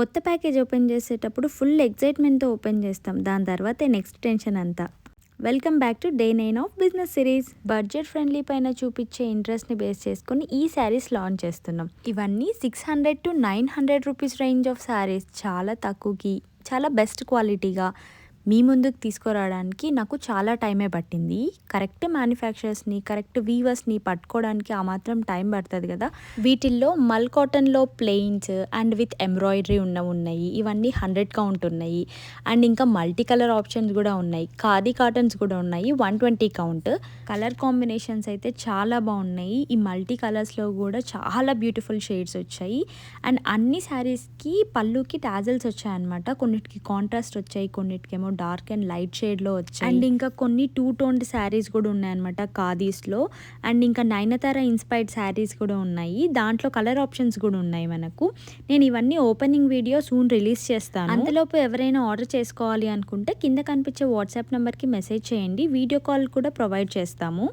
కొత్త package open చేసేటప్పుడు full ఎక్సైట్మెంట్తో ఓపెన్ చేస్తాం. దాని తర్వాతే నెక్స్ట్ టెన్షన్ అంతా. Welcome back to day nine of business series. Budget friendly పైన చూపించే ఇంట్రెస్ట్ని బేస్ చేసుకొని ఈ శారీస్ లాంచ్ చేస్తున్నాం. ఇవన్నీ six hundred to nine hundred rupees range of saris. చాలా తక్కువకి చాలా బెస్ట్ క్వాలిటీగా మీ ముందుకు తీసుకురావడానికి నాకు చాలా టైమే పట్టింది. కరెక్ట్ మ్యానుఫ్యాక్చరర్స్ని కరెక్ట్ వీవర్స్ని పట్టుకోవడానికి ఆ మాత్రం టైం పడుతుంది కదా. వీటిల్లో మల్ కాటన్లో ప్లెయిన్స్ అండ్ విత్ ఎంబ్రాయిడరీ ఉన్న ఉన్నాయి. ఇవన్నీ హండ్రెడ్ కౌంట్ ఉన్నాయి. అండ్ ఇంకా మల్టీ కలర్ ఆప్షన్స్ కూడా ఉన్నాయి. ఖాదీ కాటన్స్ కూడా ఉన్నాయి. One twenty count. Colour combinations అయితే చాలా బాగున్నాయి. ఈ మల్టీ కలర్స్లో కూడా చాలా బ్యూటిఫుల్ షేడ్స్ వచ్చాయి. అండ్ అన్ని శారీస్కి పళ్ళుకి టాజల్స్ వచ్చాయన్నమాట. కొన్నిటికి కాంట్రాస్ట్ వచ్చాయి కొన్నిటికేమో డార్క్ అండ్ లైట్ షేడ్లో వచ్చాయి. అండ్ ఇంకా కొన్ని టూ టోన్డ్ శారీస్ కూడా ఉన్నాయన్నమాట ఖాదీస్లో. అండ్ ఇంకా నైనతార ఇన్స్పైర్డ్ శారీస్ కూడా ఉన్నాయి. దాంట్లో కలర్ ఆప్షన్స్ కూడా ఉన్నాయి మనకు. నేను ఇవన్నీ ఓపెనింగ్ వీడియో సూన్ రిలీజ్ చేస్తాను. అంతలోపు ఎవరైనా ఆర్డర్ చేసుకోవాలి అనుకుంటే కింద కనిపించే వాట్సాప్ నెంబర్కి మెసేజ్ చేయండి. వీడియో కాల్ కూడా ప్రొవైడ్ చేస్తాము.